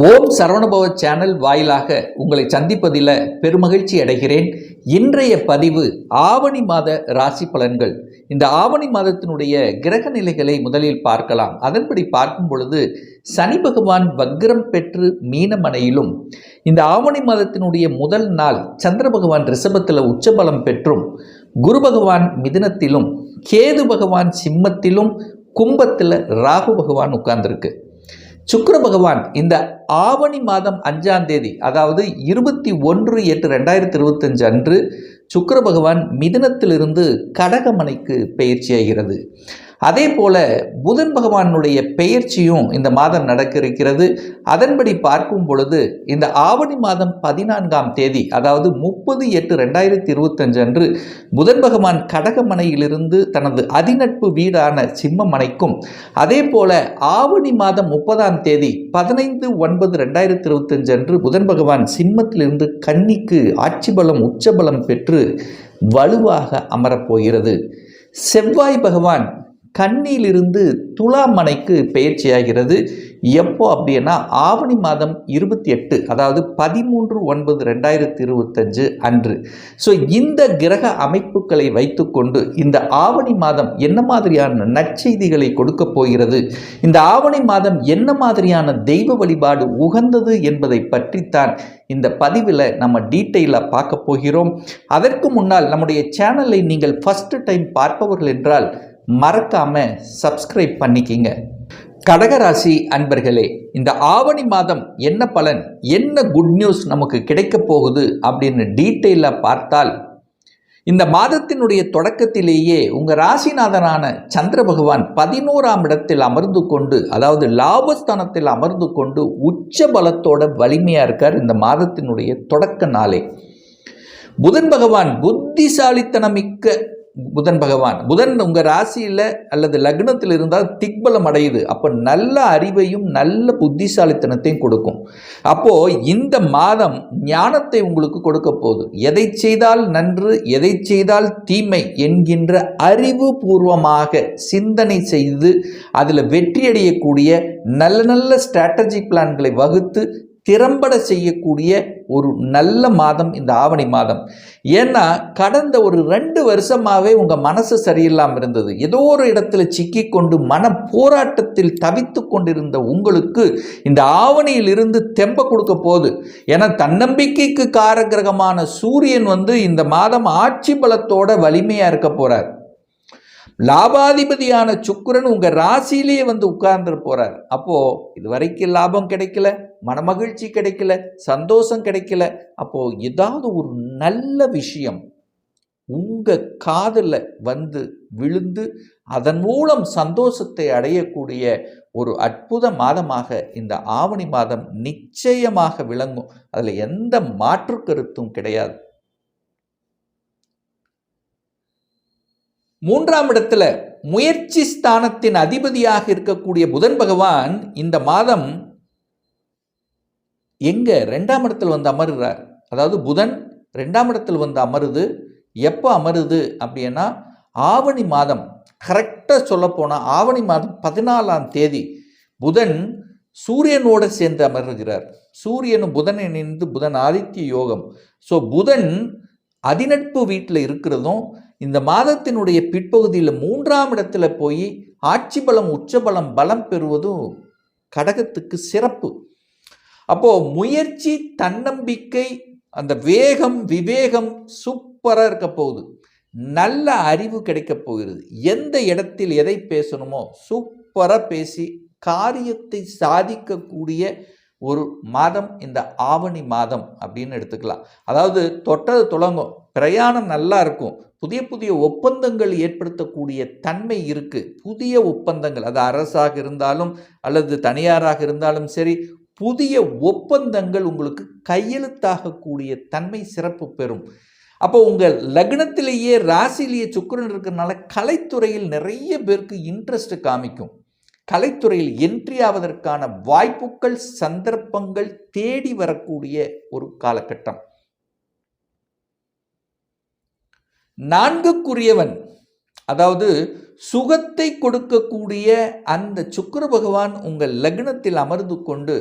ஓம் Saravanabhava channel வாயிலாக உங்களை சந்திப்பதில் பெருமகிழ்ச்சி அடைகிறேன். இன்றைய பதிவு ஆவணி மாத ராசி பலன்கள். இந்த ஆவணி மாதத்தினுடைய கிரக நிலைகளை முதலில் பார்க்கலாம். அதன்படி பார்க்கும் பொழுது சனி பகவான் வக்ரம் பெற்று மீனமனையிலும் இந்த ஆவணி மாதத்தினுடைய முதல் நாள் சந்திர பகவான் ரிஷபத்தில் உச்சபலம் பெற்றும் குரு பகவான் மிதுனத்திலும் கேது பகவான் சிம்மத்திலும் கும்பத்தில் ராகு பகவான் உட்கார்ந்திருக்கு. சுக்கர பகவான் இந்த ஆவணி மாதம் அஞ்சாம் தேதி அதாவது இருபத்தி ஒன்று எட்டு ரெண்டாயிரத்தி இருபத்தஞ்சு அன்று சுக்கர பகவான் மிதுனத்திலிருந்து கடகமனைக்கு பயிற்சியாகிறது. அதே போல புதன் பகவானுடைய பெயர்ச்சியும் இந்த மாதம் நடக்க இருக்கிறது அதன்படி பார்க்கும் பொழுது இந்த ஆவணி மாதம் பதினான்காம் தேதி அதாவது முப்பது எட்டு ரெண்டாயிரத்தி இருபத்தஞ்சு அன்று புதன் பகவான் கடகமனையிலிருந்து தனது அதிநட்பு வீடான சிம்மமனைக்கும் அதே போல ஆவணி மாதம் முப்பதாம் தேதி பதினைந்து ஒன்பது ரெண்டாயிரத்தி இருபத்தஞ்சு அன்று புதன் பகவான் சிம்மத்திலிருந்து கன்னிக்கு ஆட்சி பலம் உச்சபலம் பெற்று வலுவாக அமரப்போகிறது செவ்வாய் பகவான் கண்ணியிலிருந்து துலாமனைக்கு பயிற்சியாகிறது எப்போ அப்படின்னா ஆவணி மாதம் இருபத்தி எட்டு அதாவது பதிமூன்று ஒன்பது ரெண்டாயிரத்தி இருபத்தஞ்சு அன்று. ஸோ இந்த கிரக அமைப்புகளை வைத்துக்கொண்டு இந்த ஆவணி மாதம் என்ன மாதிரியான நற்செய்திகளை கொடுக்க போகிறது? இந்த ஆவணி மாதம் என்ன மாதிரியான தெய்வ வழிபாடு உகந்தது என்பதை பற்றித்தான் இந்த பதிவில் நம்ம டீட்டெயிலாக பார்க்க போகிறோம். அதற்கு முன்னால் நம்முடைய சேனலை நீங்கள் ஃபஸ்ட்டு டைம் பார்ப்பவர்கள் என்றால் மறக்காம சப்ஸ்கிரைப் பண்ணிக்கிங்க. கடகராசி அன்பர்களே இந்த ஆவணி மாதம் என்ன பலன் என்ன குட் நியூஸ் நமக்கு கிடைக்க போகுது அப்படின்னு டீட்டெயிலாக பார்த்தால் இந்த மாதத்தினுடைய தொடக்கத்திலேயே உங்கள் ராசிநாதனான சந்திர பகவான் பதினோராம் இடத்தில் அமர்ந்து கொண்டு அதாவது லாபஸ்தானத்தில் அமர்ந்து கொண்டு உச்ச பலத்தோட வலிமையாக இருக்கார் இந்த மாதத்தினுடைய தொடக்க நாளே. புதன் பகவான் புத்திசாலித்தனமிக்க புதன் பகவான். புதன் உங்கள் ராசியில் அல்லது லக்னத்தில் இருந்தால் திக்பலம் அடையுது. அப்போ நல்ல அறிவையும் நல்ல புத்திசாலித்தனத்தையும் கொடுக்கும். அப்போது இந்த மாதம் ஞானத்தை உங்களுக்கு கொடுக்க போகுது. எதை செய்தால் நன்று எதை செய்தால் தீமை என்கின்ற அறிவுபூர்வமாக சிந்தனை செய்து அதில் வெற்றியடையக்கூடிய நல்ல நல்ல ஸ்ட்ராட்டஜி பிளான்களை வகுத்து திறம்பட செய்யக்கூடிய ஒரு நல்ல மாதம் இந்த ஆவணி மாதம். ஏன்னா கடந்த ஒரு ரெண்டு வருஷமாகவே உங்கள் மனசு சரியில்லாமல் இருந்தது. ஏதோ ஒரு இடத்துல சிக்கி கொண்டு மன போராட்டத்தில் தவித்து கொண்டிருந்த உங்களுக்கு இந்த ஆவணியிலிருந்து தெம்ப கொடுக்க போகுது. ஏன்னா தன்னம்பிக்கைக்கு காரகிரகமான சூரியன் வந்து இந்த மாதம் ஆட்சி பலத்தோட வலிமையாக இருக்க போகிறார் லாபாதிபதியான சுக்கரன் உங்க ராசியிலேயே வந்து உட்கார்ந்து போறார். அப்போ இது வரைக்கும் லாபம் கிடைக்கல மனமகிழ்ச்சி கிடைக்கல சந்தோஷம் கிடைக்கல. அப்போ ஏதாவது ஒரு நல்ல விஷயம் உங்க காதில் வந்து விழுந்து அதன் மூலம் சந்தோஷத்தை அடையக்கூடிய ஒரு அற்புத மாதமாக இந்த ஆவணி மாதம் நிச்சயமாக விளங்கும். அதில் எந்த மாற்று கருத்தும் கிடையாது. மூன்றாம் இடத்துல முயற்சி ஸ்தானத்தின் அதிபதியாக இருக்கக்கூடிய புதன் பகவான் இந்த மாதம் எங்க? ரெண்டாம் இடத்தில் வந்து அமருகிறார் அதாவது புதன் ரெண்டாம் இடத்தில் வந்து அமருது. எப்போ அமருது அப்படின்னா ஆவணி மாதம். கரெக்டாக சொல்லப்போனால் ஆவணி மாதம் பதினாலாம் தேதி புதன் சூரியனோடு சேர்ந்து அமர்கிறார். சூரியனும் புதன் இணைந்து புதன் ஆதித்ய யோகம். ஸோ புதன் அதிநட்பு வீட்டில் இருக்கிறதும் இந்த மாதத்தினுடைய பிற்பகுதியில் மூன்றாம் இடத்துல போய் ஆட்சி பலம் உச்சபலம் பலம் பெறுவதும் கடகத்துக்கு சிறப்பு. அப்போது முயற்சி தன்னம்பிக்கை அந்த வேகம் விவேகம் சூப்பராக இருக்க போகுது. நல்ல அறிவு கிடைக்க போகிறது. எந்த இடத்தில் எதை பேசணுமோ சூப்பராக பேசி காரியத்தை சாதிக்கக்கூடிய ஒரு மாதம் இந்த ஆவணி மாதம் அப்படின்னு எடுத்துக்கலாம். அதாவது தொட்டது தொடங்கும் பிரயாணம் நல்லா இருக்கும் புதிய புதிய ஒப்பந்தங்கள் ஏற்படுத்தக்கூடிய தன்மை இருக்குது புதிய ஒப்பந்தங்கள் அது அரசாக இருந்தாலும் அல்லது தனியாராக இருந்தாலும் சரி புதிய ஒப்பந்தங்கள் உங்களுக்கு கையெழுத்தாகக்கூடிய தன்மை சிறப்பு பெறும். அப்போ உங்கள் லக்னத்திலேயே ராசிலேயே சுக்கரன் இருக்கிறதுனால கலைத்துறையில் நிறைய பேருக்கு இன்ட்ரெஸ்ட் காமிக்கும். கலைத்துறையில் என்ட்ரி ஆவதற்கான வாய்ப்புகள் சந்தர்ப்பங்கள் தேடி வரக்கூடிய ஒரு காலகட்டம். நான்குக்குரியவன் அதாவது சுகத்தை கொடுக்கக்கூடிய அந்த சுக்கர பகவான் உங்கள் லக்னத்தில் அமர்ந்து கொண்டு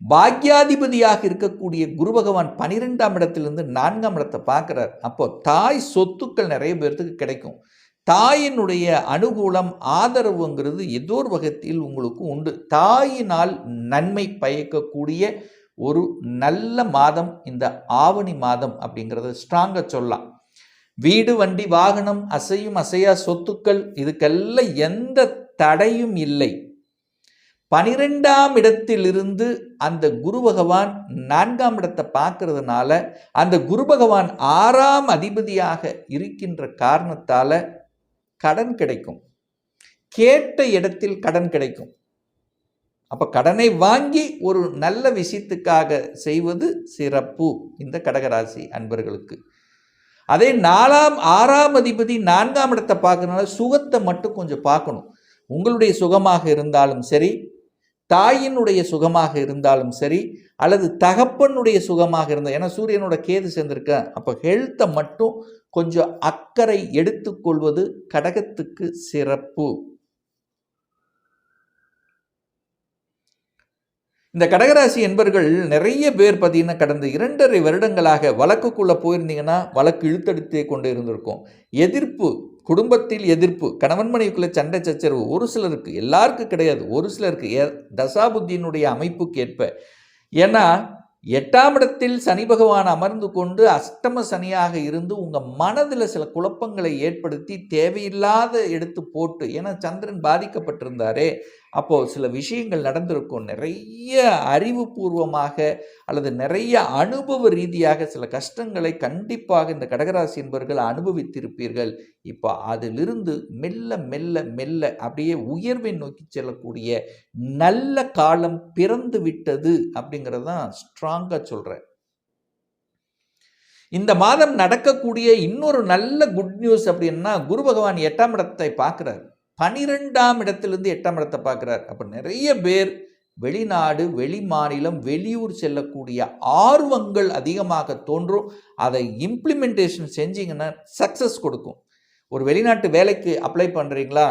பாக்யாதிபதியாக இருக்கக்கூடிய குரு பகவான் பனிரெண்டாம் இடத்திலிருந்து நான்காம் இடத்தை பார்க்குறார். அப்போ தாய் சொத்துக்கள் நிறைய பேர்த்துக்கு கிடைக்கும். தாயினுடைய அனுகூலம் ஆதரவுங்கிறது ஏதோ ஒரு வகத்தில் உங்களுக்கு உண்டு? தாயினால் நன்மை பயக்கக்கூடிய ஒரு நல்ல மாதம் இந்த ஆவணி மாதம் அப்படிங்கிறத ஸ்ட்ராங்காக சொல்லலாம். வீடு வண்டி வாகனம் அசையும் அசையா சொத்துக்கள் இதுக்கெல்லாம் எந்த தடையும் இல்லை. பனிரெண்டாம் இடத்திலிருந்து அந்த குரு பகவான் நான்காம் இடத்தை பார்க்கறதுனால அந்த குரு பகவான் ஆறாம் அதிபதியாக இருக்கின்ற காரணத்தால கடன் கிடைக்கும். கேட்ட இடத்தில் கடன் கிடைக்கும். அப்போ கடனை வாங்கி ஒரு நல்ல விஷயத்துக்காக செய்வது சிறப்பு இந்த கடகராசி அன்பர்களுக்கு. அதே நாலாம் ஆறாம் அதிபதி நான்காம் இடத்தை பார்க்கறதுனால சுகத்தை மட்டும் கொஞ்சம் பார்க்கணும். உங்களுடைய சுகமாக இருந்தாலும் சரி தாயினுடைய சுகமாக இருந்தாலும் சரி அல்லது தகப்பனுடைய சுகமாக இருந்தால் ஏன்னா சூரியனோட கேது சேர்ந்திருக்க அப்போ ஹெல்த்தை மட்டும் கொஞ்சம் அக்கறை எடுத்துக்கொள்வது கடகத்துக்கு சிறப்பு. இந்த கடகராசி என்பர்கள் நிறைய பேர் பார்த்தீங்கன்னா கடந்த இரண்டரை வருடங்களாக வழக்குக்குள்ளே போயிருந்தீங்கன்னா வழக்கு இழுத்தடித்தே கொண்டு இருந்திருக்கும். எதிர்ப்பு குடும்பத்தில் எதிர்ப்பு கணவன் மனைவிக்குள்ள சண்டை சச்சரவு ஒரு சிலருக்கு எல்லாருக்கும் கிடையாது. ஒரு சிலருக்கு ஏ தசாபுத்தியினுடைய அமைப்புக்கு ஏற்ப. ஏன்னா எட்டாம் இடத்தில் சனி பகவான் அமர்ந்து கொண்டு அஷ்டம சனியாக இருந்து உங்கள் மனதில் சில குழப்பங்களை ஏற்படுத்தி தேவையில்லாத எடுத்து போட்டு ஏன்னா சந்திரன் பாதிக்கப்பட்டிருந்தாரே அப்போது சில விஷயங்கள் நடந்திருக்கும். நிறைய அறிவுபூர்வமாக அல்லது நிறைய அனுபவ ரீதியாக சில கஷ்டங்களை கண்டிப்பாக இந்த கடகராசி என்பவர்கள் அனுபவித்திருப்பீர்கள். இப்போ அதிலிருந்து மெல்ல மெல்ல மெல்ல அப்படியே உயர்வை நோக்கி செல்லக்கூடிய நல்ல காலம் பிறந்து விட்டது அப்படிங்கிறது தான் ஸ்ட்ராங்காக சொல்கிறேன் இந்த மாதம் நடக்கக்கூடிய இன்னொரு நல்ல குட் நியூஸ் அப்படின்னா குரு பகவான் எட்டாம் இடத்தை பார்க்குறாரு. பனிரெண்டாம் இடத்திலிருந்து எட்டாம் இடத்தை பார்க்குறார். அப்போ நிறைய பேர் வெளிநாடு வெளி மாநிலம் வெளியூர் செல்லக்கூடிய ஆர்வங்கள் அதிகமாக தோன்றும். அதை இம்ப்ளிமெண்டேஷன் செஞ்சீங்கன்னா சக்ஸஸ் கொடுக்கும். ஒரு வெளிநாட்டு வேலைக்கு அப்ளை பண்ணுறீங்களா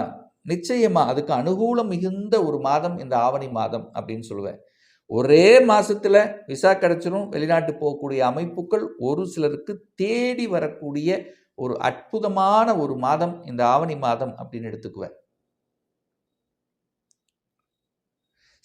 நிச்சயமாக அதுக்கு அனுகூலம் மிகுந்த ஒரு மாதம் இந்த ஆவணி மாதம் அப்படின்னு சொல்லுவேன். ஒரே மாதத்தில் விசா கிடச்சிரும். வெளிநாட்டு போகக்கூடிய அமைப்புகள் ஒரு சிலருக்கு தேடி வரக்கூடிய ஒரு அற்புதமான ஒரு மாதம் இந்த ஆவணி மாதம் அப்படின்னு எடுத்துக்குவேன்.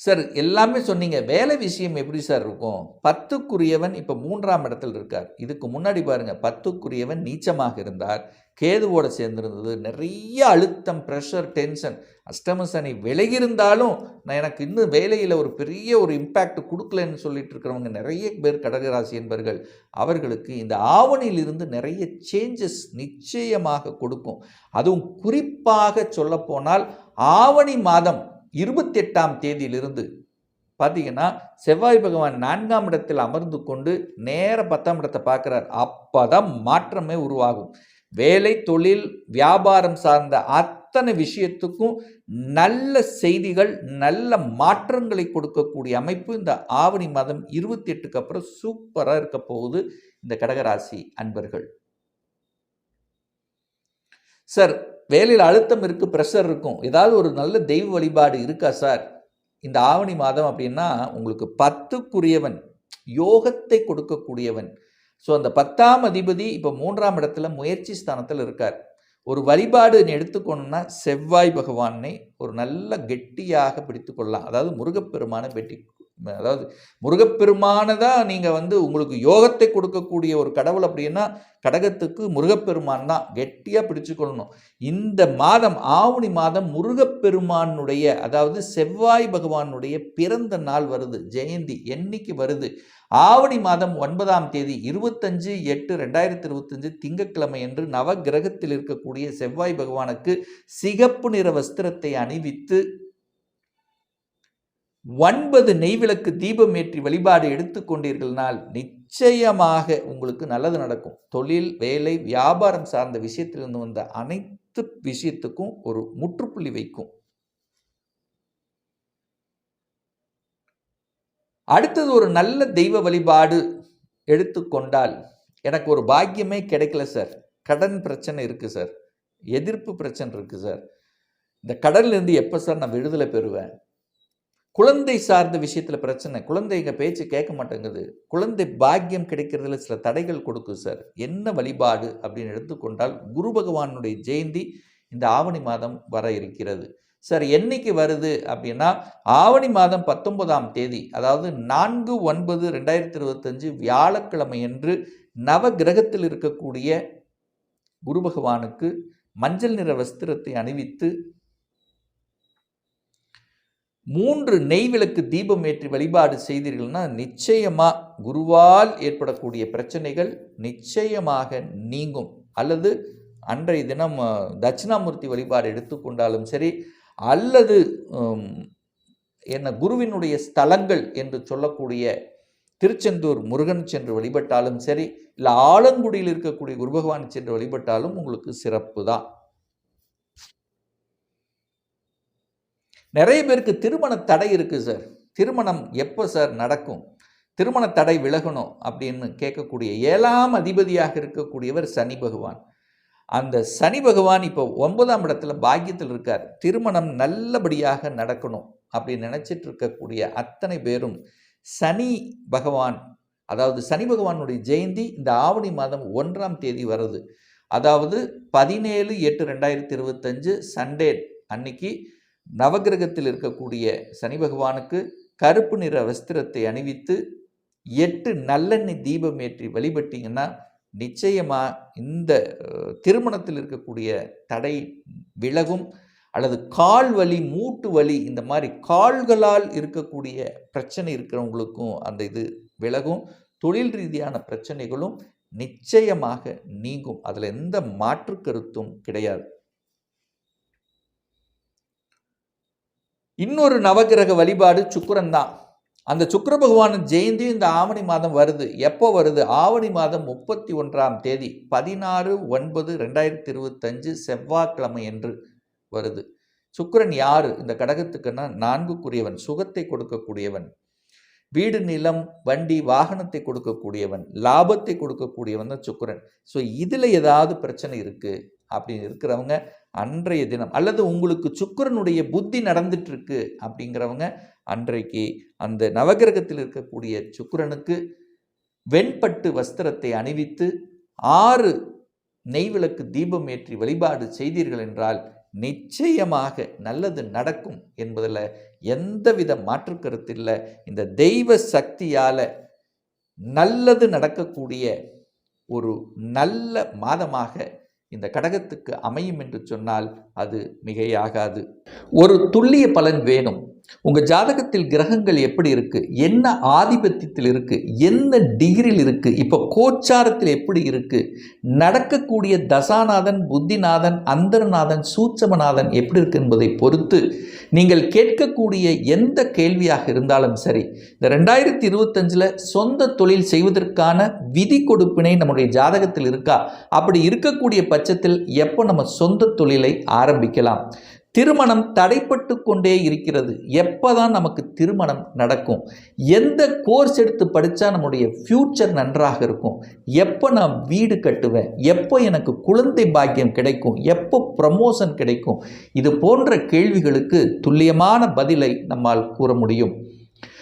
சார் எல்லாமே சொன்னீங்க. வேலை விஷயம் எப்படி சார் இருக்கும்? பத்துக்குரியவன் இப்போ மூன்றாம் இடத்துல இருக்கார். இதுக்கு முன்னாடி பாருங்கள் பத்துக்குரியவன் நீச்சமாக இருந்தார். கேதுவோட சேர்ந்திருந்தது. நிறைய அழுத்தம் ப்ரெஷர் டென்ஷன் அஷ்டம சனி விலகியிருந்தாலும் நான் எனக்கு இன்னும் வேலையில் ஒரு பெரிய ஒரு இம்பேக்ட் கொடுக்கலன்னு சொல்லிட்டு இருக்கிறவங்க நிறைய பேர் கடகராசி என்பர்கள் அவர்களுக்கு இந்த ஆவணியிலிருந்து நிறைய சேஞ்சஸ் நிச்சயமாக கொடுக்கும். அதுவும் குறிப்பாக சொல்லப்போனால் ஆவணி மாதம் இருபத்தெட்டாம் தேதியிலிருந்து பார்த்தீங்கன்னா செவ்வாய் பகவான் நான்காம் இடத்தில் அமர்ந்து கொண்டு நேர பத்தாம் இடத்தை பார்க்குறார். அப்போ தான் மாற்றமே உருவாகும். வேலை தொழில் வியாபாரம் சார்ந்த அத்தனை விஷயத்துக்கும் நல்ல செய்திகள் நல்ல மாற்றங்களை கொடுக்கக்கூடிய அமைப்பு இந்த ஆவணி மாதம் இருபத்தி எட்டுக்கு அப்புறம் சூப்பராக இருக்க போகுது இந்த கடகராசி அன்பர்கள். சார் வேலையில் அழுத்தம் இருக்குது ப்ரெஷர் இருக்கும். ஏதாவது ஒரு நல்ல தெய்வ வழிபாடு இருக்கா சார் இந்த ஆவணி மாதம் அப்படின்னா உங்களுக்கு பத்துக்குரியவன் யோகத்தை கொடுக்கக்கூடியவன். ஸோ அந்த பத்தாம் அதிபதி இப்போ மூன்றாம் இடத்துல முயற்சி ஸ்தானத்தில் இருக்கார். ஒரு வழிபாடு எடுத்துக்கணும்னா செவ்வாய் பகவானை ஒரு நல்ல கெட்டியாக பிடித்து கொள்ளலாம் அதாவது முருகப்பெருமானை வெட்டி அதாவது முருகப்பெருமானை தான் நீங்கள் வந்து உங்களுக்கு யோகத்தை கொடுக்கக்கூடிய ஒரு கடவுள் அப்படின்னா கடகத்துக்கு முருகப்பெருமான் தான். கெட்டியாக பிடிச்சுக்கொள்ளணும். இந்த மாதம் ஆவணி மாதம் முருகப்பெருமானுடைய அதாவது செவ்வாய் பகவானுடைய பிறந்த நாள் வருது. ஜெயந்தி என்னைக்கு வருது? ஆவணி மாதம் ஒன்பதாம் தேதி இருபத்தஞ்சு எட்டு ரெண்டாயிரத்தி இருபத்தஞ்சு திங்கக்கிழமை என்று நவ கிரகத்தில் இருக்கக்கூடிய செவ்வாய் பகவானுக்கு சிகப்பு நிற வஸ்திரத்தை அணிவித்து ஒன்பது நெய்விளக்கு தீபம் ஏற்றி வழிபாடு எடுத்துக்கொண்டீர்கள்னால் நிச்சயமாக உங்களுக்கு நல்லது நடக்கும். தொழில் வேலை வியாபாரம் சார்ந்த விஷயத்திலிருந்து வந்த அனைத்து விஷயத்துக்கும் ஒரு முற்றுப்புள்ளி வைக்கும். அடுத்தது ஒரு நல்ல தெய்வ வழிபாடு எடுத்துக்கொண்டால் எனக்கு ஒரு பாக்கியமே கிடைக்கல சார். கடன் பிரச்சனை இருக்குது சார். எதிர்ப்பு பிரச்சனை இருக்குது சார். இந்த கடன்லேருந்து எப்போ சார் நான் விடுதலை பெறுவேன்? குழந்தை சார்ந்த விஷயத்தில் பிரச்சனை. குழந்தைங்க பேச்சு கேட்க மாட்டேங்குது. குழந்தை பாக்கியம் கிடைக்கிறதுல சில தடைகள் கொடுக்கும் சார் என்ன வழிபாடு அப்படின்னு எடுத்துக்கொண்டால் குரு பகவானுடைய ஜெயந்தி இந்த ஆவணி மாதம் வர இருக்கிறது. சார் என்னைக்கு வருது அப்படின்னா ஆவணி மாதம் பத்தொன்பதாம் தேதி அதாவது நான்கு ஒன்பது ரெண்டாயிரத்தி இருபத்தஞ்சு வியாழக்கிழமை என்று நவ கிரகத்தில் இருக்கக்கூடிய குரு பகவானுக்கு மஞ்சள் நிற வஸ்திரத்தை அணிவித்து மூன்று நெய் விளக்கு தீபம் ஏற்றி வழிபாடு செய்தீர்கள்னா நிச்சயமாக குருவால் ஏற்படக்கூடிய பிரச்சனைகள் நிச்சயமாக நீங்கும். அல்லது அன்றைய தினம் தட்சிணாமூர்த்தி வழிபாடு எடுத்துக்கொண்டாலும் சரி அல்லது என்ன குருவினுடைய ஸ்தலங்கள் என்று சொல்லக்கூடிய திருச்செந்தூர் முருகன் சென்று வழிபட்டாலும் சரி இல்லை ஆலங்குடியில் இருக்கக்கூடிய குரு பகவான் சென்று வழிபட்டாலும் உங்களுக்கு சிறப்பு தான் நிறைய பேருக்கு திருமண தடை இருக்குது சார் திருமணம் எப்போ சார் நடக்கும்? திருமண தடை விலகணும் அப்படின்னு கேட்கக்கூடிய ஏழாம் அதிபதியாக இருக்கக்கூடியவர் சனி பகவான். அந்த சனி பகவான் இப்போ ஒன்பதாம் இடத்துல பாக்கியத்தில் இருக்கார். திருமணம் நல்லபடியாக நடக்கணும் அப்படின்னு நினச்சிட்டு இருக்கக்கூடிய அத்தனை பேரும் சனி பகவான் அதாவது சனி பகவானுடைய ஜெயந்தி இந்த ஆவணி மாதம் ஒன்றாம் தேதி வருது அதாவது பதினேழு எட்டு ரெண்டாயிரத்தி இருபத்தஞ்சு சண்டே அன்னைக்கு நவகிரகத்தில் இருக்கக்கூடிய சனி பகவானுக்கு கருப்பு நிற வஸ்திரத்தை அணிவித்து எட்டு நல்லெண்ணெய் தீபம் ஏற்றி வழிபட்டீங்கன்னா நிச்சயமாக இந்த திருமணத்தில் இருக்கக்கூடிய தடை விலகும். அல்லது கால் வலி மூட்டு வலி இந்த மாதிரி கால்களால் இருக்கக்கூடிய பிரச்சனை இருக்கிறவங்களுக்கும் அந்த இது விலகும். தொழில் ரீதியான பிரச்சனைகளும் நிச்சயமாக நீங்கும். அதில் எந்த மாற்று கருத்தும் கிடையாது. இன்னொரு நவகிரக வழிபாடு சுக்கிரன் தான் அந்த சுக்கிர பகவானின் ஜெயந்தி இந்த ஆவணி மாதம் வருது. எப்போ வருது? ஆவணி மாதம் முப்பத்தி ஒன்றாம் தேதி பதினாறு ஒன்பது ரெண்டாயிரத்தி இருபத்தஞ்சு செவ்வாய்க்கிழமை என்று வருது. சுக்கிரன் யார்? இந்த கடகத்துக்குன்னா நான்குக்குரியவன் சுகத்தை கொடுக்கக்கூடியவன் வீடு நிலம் வண்டி வாகனத்தை கொடுக்கக்கூடியவன் லாபத்தை கொடுக்கக்கூடியவன் தான் சுக்கிரன். ஸோ இதில் ஏதாவது பிரச்சனை இருக்குது அப்படின்னு இருக்கிறவங்க அன்றைய தினம். அல்லது உங்களுக்கு சுக்கிரனுடைய புத்தி நடந்துட்டுருக்கு அப்படிங்கிறவங்க அன்றைக்கு அந்த நவகிரகத்தில் இருக்கக்கூடிய சுக்கிரனுக்கு வெண்பட்டு வஸ்திரத்தை அணிவித்து ஆறு நெய்விளக்கு தீபம் ஏற்றி வழிபாடு செய்தீர்கள் என்றால் நிச்சயமாக நல்லது நடக்கும் என்பதில் எந்தவித மாற்று கருத்து இல்லை இந்த தெய்வ சக்தியால் நல்லது நடக்கக்கூடிய ஒரு நல்ல மாதமாக இந்த கடகத்துக்கு அமையும் என்று சொன்னால் அது மிகையாகாது. ஒரு துல்லிய பலன் வேணும். உங்கள் ஜாதகத்தில் கிரகங்கள் எப்படி இருக்குது என்ன ஆதிபத்தியத்தில் இருக்குது என்ன டிகிரியில் இருக்குது இப்போ கோச்சாரத்தில் எப்படி இருக்குது நடக்கக்கூடிய தசாநாதன் புத்திநாதன் அந்தரநாதன் சூட்சமநாதன் எப்படி இருக்கு என்பதை பொறுத்து நீங்கள் கேட்கக்கூடிய எந்த கேள்வியாக இருந்தாலும் சரி இந்த ரெண்டாயிரத்தி இருபத்தஞ்சில் சொந்த தொழில் செய்வதற்கான விதி கொடுப்பினை நம்முடைய ஜாதகத்தில் இருக்கா? அப்படி இருக்கக்கூடிய பட்சத்தில் எப்போ நம்ம சொந்த தொழிலை ஆரம்பிக்கலாம்? திருமணம் தடைப்பட்டு கொண்டே இருக்கிறது. எப்போ தான் நமக்கு திருமணம் நடக்கும்? எந்த கோர்ஸ் எடுத்து படித்தா நம்முடைய ஃப்யூச்சர் நன்றாக இருக்கும்? எப்போ நான் வீடு கட்டுவேன்? எப்போ எனக்கு குழந்தை பாக்கியம் கிடைக்கும்? எப்போ ப்ரமோஷன் கிடைக்கும்? இது போன்ற கேள்விகளுக்கு துல்லியமான பதிலை நம்மால் கூற முடியும்.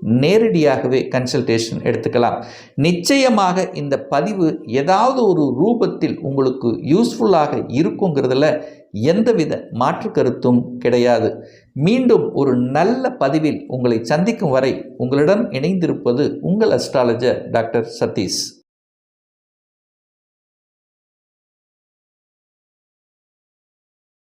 நேரடியாகவே கன்சல்டேஷன் எடுத்துக்கலாம். நிச்சயமாக இந்த பதிவு ஏதாவது ஒரு ரூபத்தில் உங்களுக்கு யூஸ்ஃபுல்லாக இருக்குங்கிறதுல எந்தவித மாற்று கருத்தும் கிடையாது. மீண்டும் ஒரு நல்ல பதிவில் உங்களை சந்திக்கும் வரை உங்களிடம் இணைந்திருப்பது உங்கள் அஸ்ட்ராலஜர் டாக்டர் சதீஷ்.